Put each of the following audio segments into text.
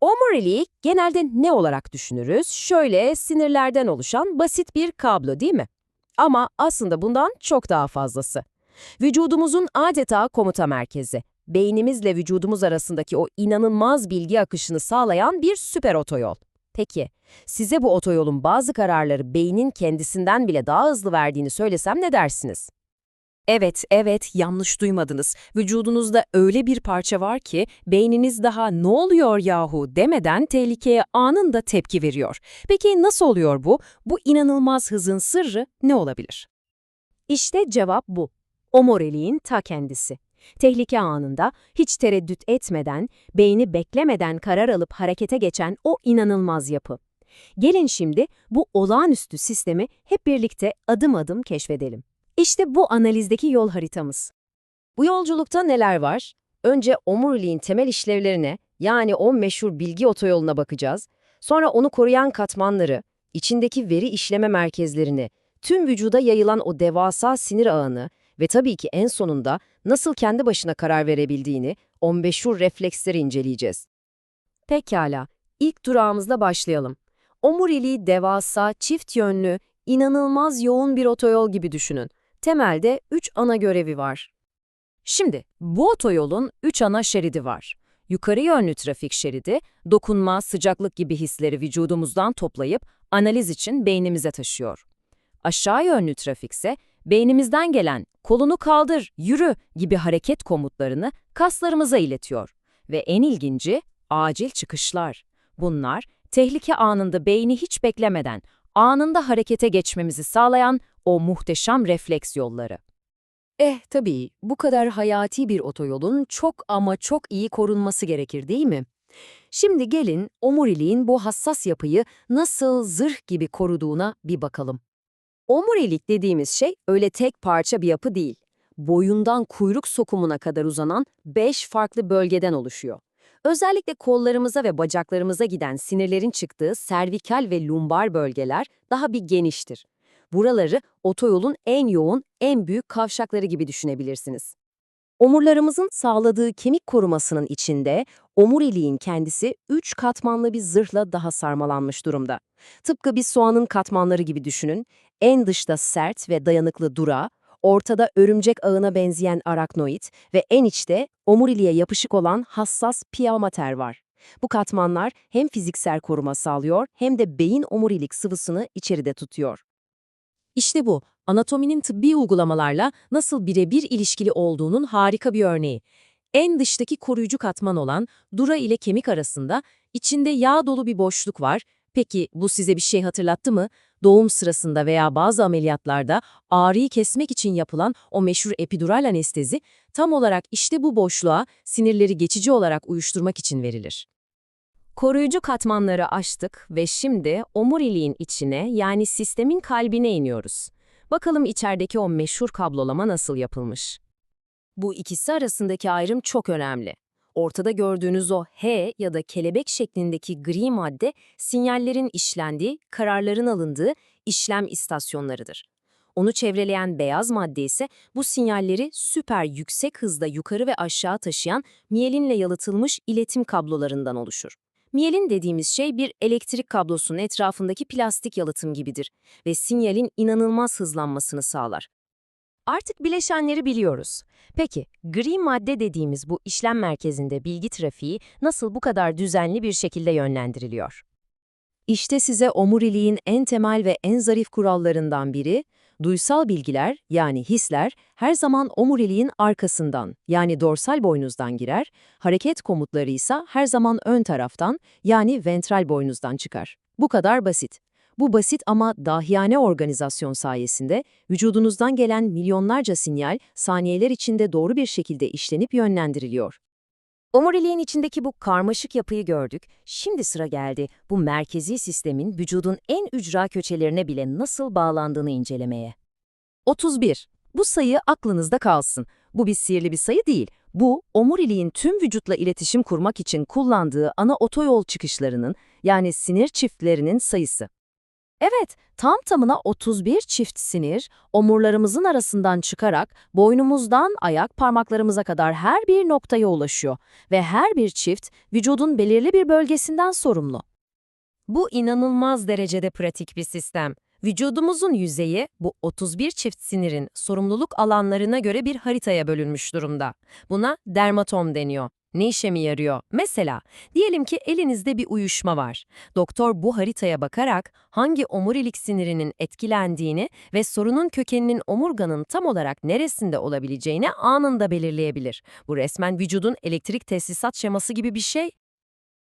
Omuriliği genelde ne olarak düşünürüz? Şöyle sinirlerden oluşan basit bir kablo değil mi? Ama aslında bundan çok daha fazlası. Vücudumuzun adeta komuta merkezi. Beynimizle vücudumuz arasındaki o inanılmaz bilgi akışını sağlayan bir süper otoyol. Peki, size bu otoyolun bazı kararları beynin kendisinden bile daha hızlı verdiğini söylesem ne dersiniz? Evet, evet, yanlış duymadınız. Vücudunuzda öyle bir parça var ki beyniniz daha ne oluyor yahu demeden tehlikeye anında tepki veriyor. Peki nasıl oluyor bu? Bu inanılmaz hızın sırrı ne olabilir? İşte cevap bu. Omuriliğin ta kendisi. Tehlike anında hiç tereddüt etmeden, beyni beklemeden karar alıp harekete geçen o inanılmaz yapı. Gelin şimdi bu olağanüstü sistemi hep birlikte adım adım keşfedelim. İşte bu analizdeki yol haritamız. Bu yolculukta neler var? Önce omuriliğin temel işlevlerine, yani o meşhur bilgi otoyoluna bakacağız. Sonra onu koruyan katmanları, içindeki veri işleme merkezlerini, tüm vücuda yayılan o devasa sinir ağını ve tabii ki en sonunda nasıl kendi başına karar verebildiğini, o meşhur refleksleri inceleyeceğiz. Pekala, ilk durağımızla başlayalım. Omuriliği devasa, çift yönlü, inanılmaz yoğun bir otoyol gibi düşünün. Temelde üç ana görevi var. Şimdi, bu otoyolun üç ana şeridi var. Yukarı yönlü trafik şeridi, dokunma, sıcaklık gibi hisleri vücudumuzdan toplayıp analiz için beynimize taşıyor. Aşağı yönlü trafik ise beynimizden gelen kolunu kaldır, yürü gibi hareket komutlarını kaslarımıza iletiyor. Ve en ilginci acil çıkışlar. Bunlar tehlike anında beyni hiç beklemeden anında harekete geçmemizi sağlayan o muhteşem refleks yolları. Eh tabii bu kadar hayati bir otoyolun çok ama çok iyi korunması gerekir değil mi? Şimdi gelin omuriliğin bu hassas yapıyı nasıl zırh gibi koruduğuna bir bakalım. Omurilik dediğimiz şey öyle tek parça bir yapı değil. Boyundan kuyruk sokumuna kadar uzanan 5 farklı bölgeden oluşuyor. Özellikle kollarımıza ve bacaklarımıza giden sinirlerin çıktığı servikal ve lumbar bölgeler daha bir geniştir. Buraları otoyolun en yoğun, en büyük kavşakları gibi düşünebilirsiniz. Omurlarımızın sağladığı kemik korumasının içinde omuriliğin kendisi 3 katmanlı bir zırhla daha sarmalanmış durumda. Tıpkı bir soğanın katmanları gibi düşünün. En dışta sert ve dayanıklı dura, ortada örümcek ağına benzeyen araknoid ve en içte omuriliğe yapışık olan hassas pia mater var. Bu katmanlar hem fiziksel koruma sağlıyor hem de beyin omurilik sıvısını içeride tutuyor. İşte bu, anatominin tıbbi uygulamalarla nasıl birebir ilişkili olduğunun harika bir örneği. En dıştaki koruyucu katman olan dura ile kemik arasında içinde yağ dolu bir boşluk var. Peki bu size bir şey hatırlattı mı? Doğum sırasında veya bazı ameliyatlarda ağrıyı kesmek için yapılan o meşhur epidural anestezi tam olarak işte bu boşluğa sinirleri geçici olarak uyuşturmak için verilir. Koruyucu katmanları aştık ve şimdi omuriliğin içine yani sistemin kalbine iniyoruz. Bakalım içerideki o meşhur kablolama nasıl yapılmış. Bu ikisi arasındaki ayrım çok önemli. Ortada gördüğünüz o H ya da kelebek şeklindeki gri madde sinyallerin işlendiği, kararların alındığı işlem istasyonlarıdır. Onu çevreleyen beyaz madde ise bu sinyalleri süper yüksek hızda yukarı ve aşağı taşıyan miyelinle yalıtılmış iletim kablolarından oluşur. Miyelin dediğimiz şey bir elektrik kablosunun etrafındaki plastik yalıtım gibidir ve sinyalin inanılmaz hızlanmasını sağlar. Artık bileşenleri biliyoruz. Peki, gri madde dediğimiz bu işlem merkezinde bilgi trafiği nasıl bu kadar düzenli bir şekilde yönlendiriliyor? İşte size omuriliğin en temel ve en zarif kurallarından biri, duysal bilgiler yani hisler her zaman omuriliğin arkasından yani dorsal boynuzdan girer, hareket komutları ise her zaman ön taraftan yani ventral boynuzdan çıkar. Bu kadar basit. Bu basit ama dahiyane organizasyon sayesinde vücudunuzdan gelen milyonlarca sinyal saniyeler içinde doğru bir şekilde işlenip yönlendiriliyor. Omuriliğin içindeki bu karmaşık yapıyı gördük. Şimdi sıra geldi bu merkezi sistemin vücudun en ücra köçelerine bile nasıl bağlandığını incelemeye. 31. Bu sayı aklınızda kalsın. Bu bir sihirli bir sayı değil. Bu, omuriliğin tüm vücutla iletişim kurmak için kullandığı ana otoyol çıkışlarının, yani sinir çiftlerinin sayısı. Evet, tam tamına 31 çift sinir, omurlarımızın arasından çıkarak boynumuzdan ayak parmaklarımıza kadar her bir noktaya ulaşıyor ve her bir çift vücudun belirli bir bölgesinden sorumlu. Bu inanılmaz derecede pratik bir sistem. Vücudumuzun yüzeyi bu 31 çift sinirin sorumluluk alanlarına göre bir haritaya bölünmüş durumda. Buna dermatom deniyor. Ne işe mi yarıyor? Mesela diyelim ki elinizde bir uyuşma var. Doktor bu haritaya bakarak hangi omurilik sinirinin etkilendiğini ve sorunun kökeninin omurganın tam olarak neresinde olabileceğini anında belirleyebilir. Bu resmen vücudun elektrik tesisat şeması gibi bir şey.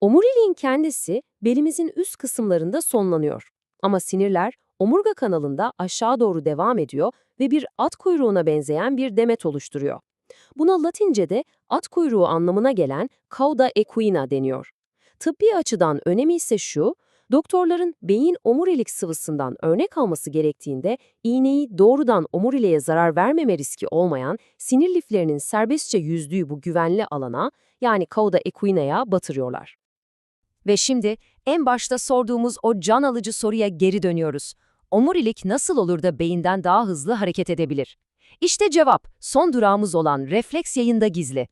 Omuriliğin kendisi belimizin üst kısımlarında sonlanıyor. Ama sinirler omurga kanalında aşağı doğru devam ediyor ve bir at kuyruğuna benzeyen bir demet oluşturuyor. Buna Latince'de at kuyruğu anlamına gelen cauda equina deniyor. Tıbbi açıdan önemi ise şu, doktorların beyin omurilik sıvısından örnek alması gerektiğinde iğneyi doğrudan omuriliğe zarar vermeme riski olmayan sinir liflerinin serbestçe yüzdüğü bu güvenli alana yani cauda equina'ya batırıyorlar. Ve şimdi en başta sorduğumuz o can alıcı soruya geri dönüyoruz. Omurilik nasıl olur da beyinden daha hızlı hareket edebilir? İşte cevap, son durağımız olan refleks yayında gizli.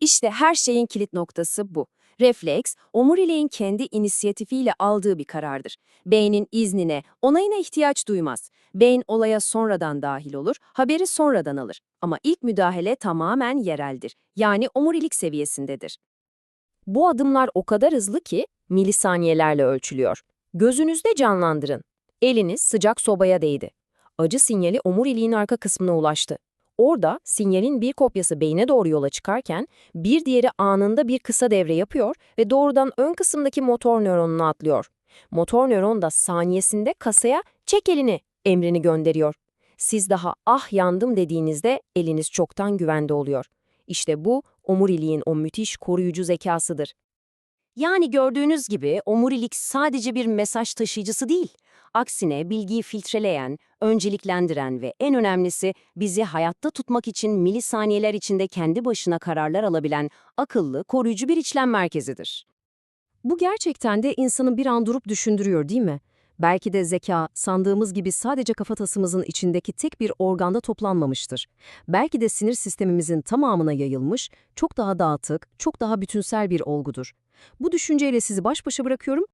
İşte her şeyin kilit noktası bu. Refleks, omuriliğin kendi inisiyatifiyle aldığı bir karardır. Beynin iznine, onayına ihtiyaç duymaz. Beyin olaya sonradan dahil olur, haberi sonradan alır. Ama ilk müdahale tamamen yereldir. Yani omurilik seviyesindedir. Bu adımlar o kadar hızlı ki milisaniyelerle ölçülüyor. Gözünüzde canlandırın. Eliniz sıcak sobaya değdi. Acı sinyali omuriliğin arka kısmına ulaştı. Orada sinyalin bir kopyası beyne doğru yola çıkarken bir diğeri anında bir kısa devre yapıyor ve doğrudan ön kısımdaki motor nöronuna atlıyor. Motor nöron da saniyesinde kasaya çek elini emrini gönderiyor. Siz daha ah yandım dediğinizde eliniz çoktan güvende oluyor. İşte bu omuriliğin o müthiş koruyucu zekasıdır. Yani gördüğünüz gibi omurilik sadece bir mesaj taşıyıcısı değil. Aksine bilgiyi filtreleyen, önceliklendiren ve en önemlisi bizi hayatta tutmak için milisaniyeler içinde kendi başına kararlar alabilen akıllı, koruyucu bir içlem merkezidir. Bu gerçekten de insanı bir an durup düşündürüyor değil mi? Belki de zeka, sandığımız gibi sadece kafatasımızın içindeki tek bir organda toplanmamıştır. Belki de sinir sistemimizin tamamına yayılmış, çok daha dağıtık, çok daha bütünsel bir olgudur. Bu düşünceyle sizi baş başa bırakıyorum